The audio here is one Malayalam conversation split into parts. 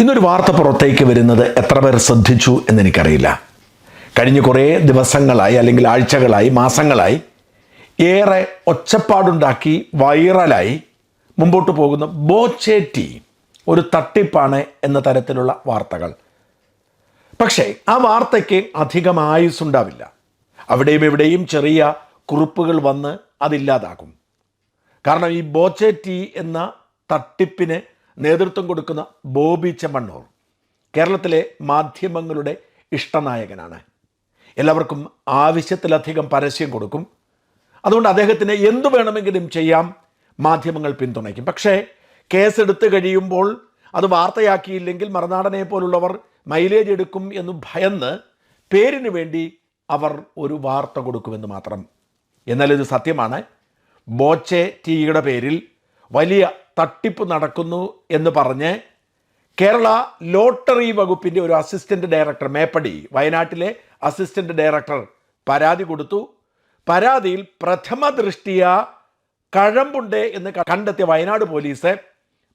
ഇന്നൊരു വാർത്ത പുറത്തേക്ക് വരുന്നത് എത്ര പേർ ശ്രദ്ധിച്ചു എന്നെനിക്കറിയില്ല. കഴിഞ്ഞ കുറേ ദിവസങ്ങളായി അല്ലെങ്കിൽ ആഴ്ചകളായി മാസങ്ങളായി ഏറെ ഒച്ചപ്പാടുണ്ടാക്കി വൈറലായി മുമ്പോട്ട് പോകുന്ന ബോച്ചേറ്റി ഒരു തട്ടിപ്പാണ് എന്ന തരത്തിലുള്ള വാർത്തകൾ. പക്ഷേ ആ വാർത്തയ്ക്ക് അധികം ആയുസ്സുണ്ടാവില്ല. അവിടെയും എവിടെയും ചെറിയ കുറിപ്പുകൾ വന്ന് അതില്ലാതാകും. കാരണം ഈ ബോച്ചേറ്റി എന്ന തട്ടിപ്പിന് നേതൃത്വം കൊടുക്കുന്ന ബോബി ചെമ്മണ്ണൂർ കേരളത്തിലെ മാധ്യമങ്ങളുടെ ഇഷ്ടനായകനാണ്. എല്ലാവർക്കും ആവശ്യത്തിലധികം പരസ്യം കൊടുക്കും. അതുകൊണ്ട് അദ്ദേഹത്തിന് എന്തു വേണമെങ്കിലും ചെയ്യാം. മാധ്യമങ്ങൾ പിന്തുണയ്ക്കും. പക്ഷേ കേസെടുത്ത് കഴിയുമ്പോൾ അത് വാർത്തയാക്കിയില്ലെങ്കിൽ മറുനാടനെ പോലുള്ളവർ മൈലേജ് എടുക്കും എന്ന് ഭയന്ന് പേരിന് വേണ്ടി അവർ ഒരു വാർത്ത കൊടുക്കുമെന്ന് മാത്രം. എന്നാൽ ഇത് സത്യമാണ്. ബോച്ചെ ടിയുടെ പേരിൽ വലിയ തട്ടിപ്പ് നടക്കുന്നു എന്ന് പറഞ്ഞ് കേരള ലോട്ടറി വകുപ്പിന്റെ ഒരു അസിസ്റ്റന്റ് ഡയറക്ടർ മേപ്പടി വയനാട്ടിലെ അസിസ്റ്റന്റ് ഡയറക്ടർ പരാതി കൊടുത്തു. പരാതിയിൽ പ്രഥമ ദൃഷ്ടിയ കഴമ്പുണ്ട് എന്ന് കണ്ടെത്തിയ വയനാട് പോലീസ്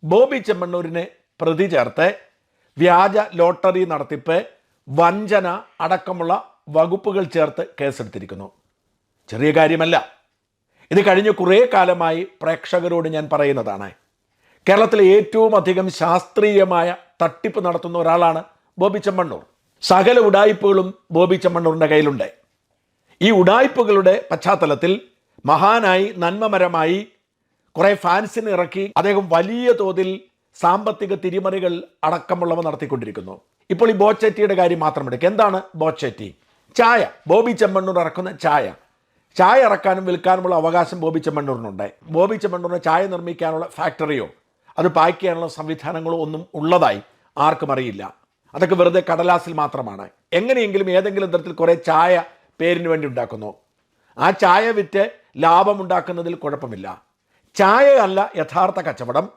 ബോബി ചെമ്മണ്ണൂരിനെ പ്രതി ചേർത്ത് വ്യാജ ലോട്ടറി നടത്തിപ്പ് വഞ്ചന അടക്കമുള്ള വകുപ്പുകൾ ചേർത്ത് കേസെടുത്തിരിക്കുന്നു. ചെറിയ കാര്യമല്ല. ഇത് കഴിഞ്ഞ കുറേ കാലമായി പ്രേക്ഷകരോട് ഞാൻ പറയുന്നതാണ്. കേരളത്തിലെ ഏറ്റവും അധികം ശാസ്ത്രീയമായ തട്ടിപ്പ് നടത്തുന്ന ഒരാളാണ് ബോബി ചെമ്മണ്ണൂർ. സകല ഉടായ്പകളും ബോബി ചെമ്മണ്ണൂറിന്റെ കയ്യിലുണ്ട്. ഈ ഉടായ്പകളുടെ പശ്ചാത്തലത്തിൽ മഹാനായി നന്മമരമായി കുറേ ഫാൻസിന് ഇറക്കി അദ്ദേഹം വലിയ തോതിൽ സാമ്പത്തിക തിരിമറികൾ അടക്കമുള്ളവ നടത്തിക്കൊണ്ടിരിക്കുന്നു. ഇപ്പോൾ ഈ ബോച്ചേറ്റിയുടെ കാര്യം മാത്രം എടുക്കുക. എന്താണ് ബോച്ചേറ്റി? ചായ. ബോബി ചെമ്മണ്ണൂർ ഇറക്കുന്ന ചായ. ചായ ഇറക്കാനും വിൽക്കാനുമുള്ള അവകാശം ബോബി ചെമ്മണ്ണൂരിനുണ്ട്. ബോബി ചെമ്മണ്ണൂരിന് ചായ നിർമ്മിക്കാനുള്ള ഫാക്ടറിയോ? അത് പാക്ക് ചെയ്യാനുള്ള സംവിധാനങ്ങളോ ഒന്നും ഉള്ളതായി ആർക്കും അറിയില്ല. അതൊക്കെ വെറുതെ കടലാസിൽ മാത്രമാണ്. എങ്ങനെയെങ്കിലും ഏതെങ്കിലും തരത്തിൽ കുറേ ചായ പേരിന് വേണ്ടി ഉണ്ടാക്കുന്നു. ആ ചായ വിറ്റ് ലാഭം ഉണ്ടാക്കുന്നതിൽ കുഴപ്പമില്ല. ചായ അല്ല യഥാർത്ഥ കച്ചവടം.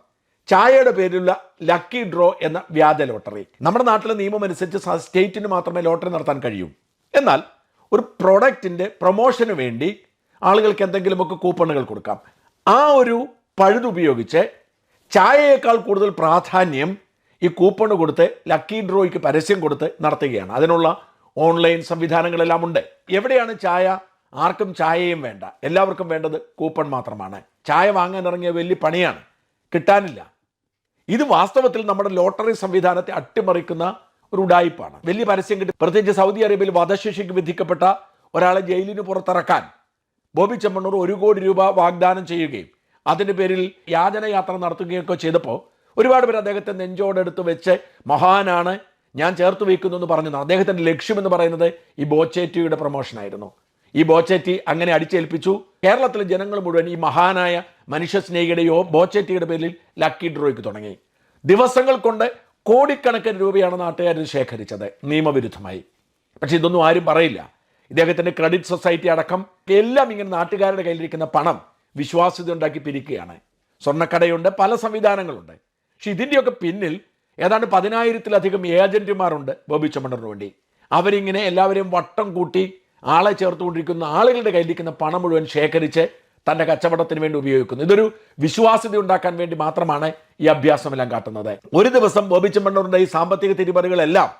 ചായയുടെ പേരിലുള്ള ലക്കി ഡ്രോ എന്ന വ്യാജ ലോട്ടറി. നമ്മുടെ നാട്ടിലെ നിയമം അനുസരിച്ച് സ്റ്റേറ്റിന് മാത്രമേ ലോട്ടറി നടത്താൻ കഴിയൂ. എന്നാൽ ഒരു പ്രൊഡക്റ്റിന്റെ പ്രൊമോഷന് വേണ്ടി ആളുകൾക്ക് എന്തെങ്കിലുമൊക്കെ കൂപ്പണുകൾ കൊടുക്കാം. ആ ഒരു പഴുതുപയോഗിച്ച് ചായയേക്കാൾ കൂടുതൽ പ്രാധാന്യം ഈ കൂപ്പൺ കൊടുത്ത് ലക്കി ഡ്രോയ്ക്ക് പരസ്യം കൊടുത്ത് നടത്തുകയാണ്. അതിനുള്ള ഓൺലൈൻ സംവിധാനങ്ങളെല്ലാം ഉണ്ട്. എവിടെയാണ് ചായ? ആർക്കും ചായയും വേണ്ട. എല്ലാവർക്കും വേണ്ടത് കൂപ്പൺ മാത്രമാണ്. ചായ വാങ്ങാൻ ഇറങ്ങിയ വലിയ പണിയാണ്. കിട്ടാനില്ല. ഇത് വാസ്തവത്തിൽ നമ്മുടെ ലോട്ടറി സംവിധാനത്തെ അട്ടിമറിക്കുന്ന ഒരു ഉടായിപ്പാണ്. വലിയ പരസ്യം കിട്ടി. പ്രത്യേകിച്ച് സൗദി അറേബ്യയിൽ വധശിക്ഷയ്ക്ക് വിധിക്കപ്പെട്ട ഒരാളെ ജയിലിന് പുറത്തിറക്കാൻ ബോബി ചെമ്മണ്ണൂർ ഒരു കോടി രൂപ വാഗ്ദാനം ചെയ്യുകയും അതിന്റെ പേരിൽ യാചനയാത്ര നടത്തുകയൊക്കെ ചെയ്തപ്പോൾ ഒരുപാട് പേർ അദ്ദേഹത്തെ നെഞ്ചോടെടുത്ത് വെച്ച് മഹാനാണ് ഞാൻ ചേർത്ത് വയ്ക്കുന്നു എന്ന് പറഞ്ഞു അദ്ദേഹത്തിന്റെ ലക്ഷ്യമെന്ന് പറയുന്നത് ഈ ബോച്ചേറ്റിയുടെ പ്രൊമോഷനായിരുന്നു ഈ ബോച്ചേറ്റി അങ്ങനെ അടിച്ചേൽപ്പിച്ചു. കേരളത്തിലെ ജനങ്ങൾ മുഴുവൻ ഈ മഹാനായ മനുഷ്യ സ്നേഹിയുടെയോ ബോച്ചേറ്റിയുടെ പേരിൽ ലക്കി ഡ്രോയ്ക്ക് തുടങ്ങി. ദിവസങ്ങൾ കൊണ്ട് കോടിക്കണക്കിന് രൂപയാണ് നാട്ടുകാർ ശേഖരിച്ചത്. നിയമവിരുദ്ധമായി. പക്ഷേ ഇതൊന്നും ആരും പറയില്ല. ഇദ്ദേഹത്തിന്റെ ക്രെഡിറ്റ് സൊസൈറ്റി അടക്കം എല്ലാം ഇങ്ങനെ നാട്ടുകാരുടെ കയ്യിലിരിക്കുന്ന പണം വിശ്വാസ്യത ഉണ്ടാക്കി പിരിക്കുകയാണ്. സ്വർണക്കടയുണ്ട് പല സംവിധാനങ്ങളുണ്ട്. പക്ഷെ ഇതിന്റെയൊക്കെ പിന്നിൽ ഏതാണ്ട് പതിനായിരത്തിലധികം ഏജന്റുമാരുണ്ട് ബോബി ചമ്മണറിന് വേണ്ടി. അവരിങ്ങനെ എല്ലാവരെയും വട്ടം കൂട്ടി ആളെ ചേർത്തുകൊണ്ടിരിക്കുന്ന ആളുകളുടെ കയ്യിലിരിക്കുന്ന പണം മുഴുവൻ ശേഖരിച്ച് തന്റെ കച്ചവടത്തിന് വേണ്ടി ഉപയോഗിക്കുന്നു. ഇതൊരു വിശ്വാസ്യത ഉണ്ടാക്കാൻ വേണ്ടി മാത്രമാണ് ഈ അഭ്യാസമെല്ലാം കാട്ടുന്നത്. ഒരു ദിവസം ബോബി ചെമ്മണ്ണൂരിന്റെ ഈ സാമ്പത്തിക തിരിമറികളെല്ലാം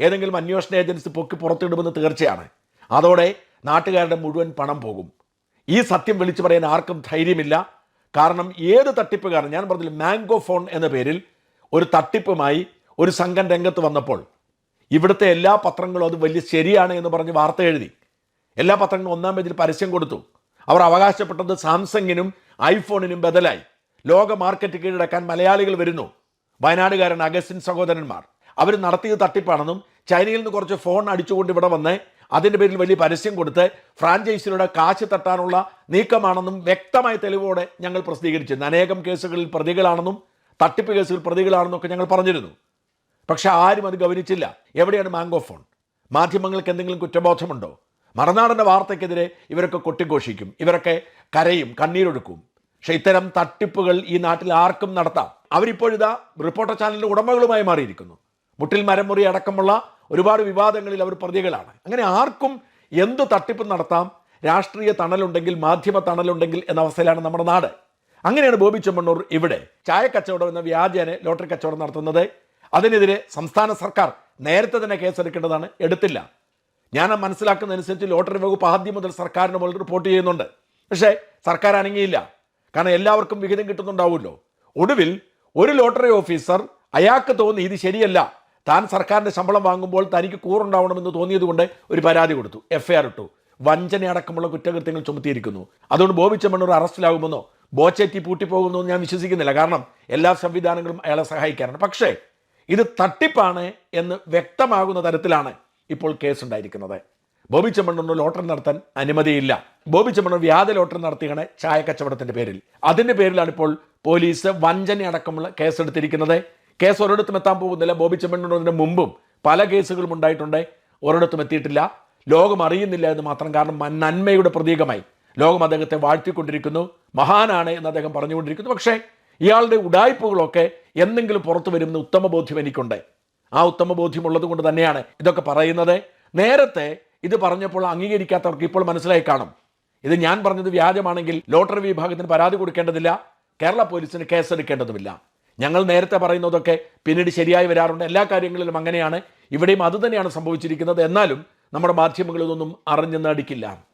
ഏതെങ്കിലും അന്വേഷണ ഏജൻസി പൊക്കി പുറത്തിടുമെന്ന് തീർച്ചയാണ്. അതോടെ നാട്ടുകാരുടെ മുഴുവൻ പണം പോകും. ഈ സത്യം വിളിച്ചു പറയാൻ ആർക്കും ധൈര്യമില്ല. കാരണം ഏത് തട്ടിപ്പുകാരൻ ഞാൻ പറഞ്ഞില്ല മാംഗോ ഫോൺ എന്ന പേരിൽ ഒരു തട്ടിപ്പുമായി ഒരു സംഘം രംഗത്ത് വന്നപ്പോൾ ഇവിടുത്തെ എല്ലാ പത്രങ്ങളും അത് വലിയ ശരിയാണ് എന്ന് പറഞ്ഞ് വാർത്ത എഴുതി. എല്ലാ പത്രങ്ങളും ഒന്നാം പേജിൽ പരസ്യം കൊടുത്തു. അവർ അവകാശപ്പെട്ടത് സാംസങ്ങിനും ഐഫോണിനും ബദലായി. ലോക മാർക്കറ്റ് കീഴടക്കാൻ മലയാളികൾ വരുന്നു. വയനാടുകാരൻ അഗസ്റ്റിൻ സഹോദരന്മാർ. അവർ നടത്തിയത് തട്ടിപ്പാണെന്നും ചൈനയിൽ നിന്ന് കുറച്ച് ഫോൺ അടിച്ചുകൊണ്ട് ഇവിടെ വന്ന് അതിന്റെ പേരിൽ വലിയ പരസ്യം കൊടുത്ത് ഫ്രാഞ്ചൈസിയുടെ കാശ് തട്ടാനുള്ള നീക്കമാണെന്നും വ്യക്തമായ തെളിവോടെ ഞങ്ങൾ പ്രസിദ്ധീകരിച്ചിരുന്നു. അനേകം കേസുകളിൽ പ്രതികളാണെന്നും തട്ടിപ്പ് കേസുകൾ പ്രതികളാണെന്നൊക്കെ ഞങ്ങൾ പറഞ്ഞിരുന്നു. പക്ഷെ ആരും അത് ഗവനിച്ചില്ല. എവിടെയാണ് മാംഗോ ഫോൺ മാധ്യമങ്ങൾക്ക് എന്തെങ്കിലും കുറ്റബോധമുണ്ടോ? മറുനാടന്റെ വാർത്തയ്ക്കെതിരെ ഇവരൊക്കെ കൊട്ടിഘോഷിക്കും. ഇവരൊക്കെ കരയും കണ്ണീരൊഴുക്കും. പക്ഷേ ഇത്തരം തട്ടിപ്പുകൾ ഈ നാട്ടിൽ ആർക്കും നടത്താം. അവരിപ്പോഴിതാ റിപ്പോർട്ടർ ചാനലിന്റെ ഉടമകളുമായി മാറിയിരിക്കുന്നു. മുട്ടിൽ മരമുറി അടക്കമുള്ള ഒരുപാട് വിവാദങ്ങളിൽ അവർ പ്രതികളാണ്. അങ്ങനെ ആർക്കും എന്ത് തട്ടിപ്പ് നടത്താം? രാഷ്ട്രീയ തണലുണ്ടെങ്കിൽ മാധ്യമ തണലുണ്ടെങ്കിൽ എന്ന അവസ്ഥയിലാണ് നമ്മുടെ നാട്. അങ്ങനെയാണ് ബോബി ചെമ്മണ്ണൂർ ഇവിടെ ചായ കച്ചവടം എന്ന വ്യാജേന ലോട്ടറി കച്ചവടം നടത്തുന്നത്. അതിനെതിരെ സംസ്ഥാന സർക്കാർ നേരത്തെ തന്നെ കേസെടുക്കേണ്ടതാണ്. എടുത്തില്ല. ഞാൻ മനസ്സിലാക്കുന്നതനുസരിച്ച് ലോട്ടറി വകുപ്പ് ആദ്യം മുതൽ സർക്കാരിന് മുകളിൽ റിപ്പോർട്ട് ചെയ്യുന്നുണ്ട്. പക്ഷേ സർക്കാർ അനങ്ങിയില്ല. കാരണം എല്ലാവർക്കും വിഹിതം കിട്ടുന്നുണ്ടാവുമല്ലോ. ഒടുവിൽ ഒരു ലോട്ടറി ഓഫീസർ അയാൾക്ക് തോന്നി ഇത് ശരിയല്ല. താൻ സർക്കാരിന്റെ ശമ്പളം വാങ്ങുമ്പോൾ തനിക്ക് കൂറുണ്ടാവണമെന്ന് തോന്നിയതുകൊണ്ട് ഒരു പരാതി കൊടുത്തു. എഫ് ഐ ആർ ഇട്ടു. വഞ്ചനയടക്കമുള്ള കുറ്റകൃത്യങ്ങൾ ചുമത്തിയിരിക്കുന്നു. അതുകൊണ്ട് ബോബി ചെമ്മണ്ണൂർ അറസ്റ്റിലാകുമെന്നോ ബോച്ചേറ്റി പൂട്ടിപ്പോകുമെന്നോ ഞാൻ വിശ്വസിക്കുന്നില്ല. കാരണം എല്ലാ സംവിധാനങ്ങളും അയാളെ സഹായിക്കാനാണ്. പക്ഷേ ഇത് തട്ടിപ്പാണ് എന്ന് വ്യക്തമാകുന്ന തരത്തിലാണ് ഇപ്പോൾ കേസ് ഉണ്ടായിരിക്കുന്നത് ബോബി ചെമ്മണ്ണൂർ ലോട്ടറി നടത്താൻ അനുമതിയില്ല. ബോബി ചെമ്മണ്ണൂർ വ്യാജ ലോട്ടറി നടത്തിയാണ് ചായ കച്ചവടത്തിന്റെ പേരിൽ. അതിന്റെ പേരിലാണ് ഇപ്പോൾ പോലീസ് വഞ്ചന അടക്കമുള്ള കേസെടുത്തിരിക്കുന്നത്. കേസ് ഒരിടത്തും എത്താൻ പോകുന്നില്ല. ബോബി ചെമ്മണ്ണൂരിന് മുമ്പും പല കേസുകളും ഉണ്ടായിട്ടുണ്ട്. ഒരിടത്തും എത്തിയിട്ടില്ല. ലോകം അറിയുന്നില്ല എന്ന് മാത്രം കാരണം നന്മയുടെ പ്രതീകമായി ലോകം അദ്ദേഹത്തെ വാഴ്ത്തിക്കൊണ്ടിരിക്കുന്നു. മഹാനാണ് എന്ന് അദ്ദേഹം പറഞ്ഞുകൊണ്ടിരിക്കുന്നു. പക്ഷേ ഇയാളുടെ ഉടായ്പകളൊക്കെ എന്തെങ്കിലും പുറത്തു വരുമെന്ന് ഉത്തമ ബോധ്യം എനിക്കുണ്ട്. ആ ഉത്തമ ബോധ്യമുള്ളത് കൊണ്ട് തന്നെയാണ് ഇതൊക്കെ പറയുന്നത്. നേരത്തെ ഇത് പറഞ്ഞപ്പോൾ അംഗീകരിക്കാത്തവർക്ക് ഇപ്പോൾ മനസ്സിലായി കാണും. ഇത് ഞാൻ പറഞ്ഞത് വ്യാജമാണെങ്കിൽ ലോട്ടറി വിഭാഗത്തിന് പരാതി കൊടുക്കേണ്ടതില്ല. കേരള പോലീസിന് കേസെടുക്കേണ്ടതുമില്ല. ഞങ്ങൾ നേരത്തെ പറയുന്നതൊക്കെ പിന്നീട് ശരിയായി വരാറുണ്ട്. എല്ലാ കാര്യങ്ങളിലും അങ്ങനെയാണ്. ഇവിടെയും അതുതന്നെയാണ് സംഭവിച്ചിരിക്കുന്നത്. എന്നാലും നമ്മുടെ മാധ്യമങ്ങൾ ഇതൊന്നും അറിഞ്ഞെന്ന് അടിക്കില്ല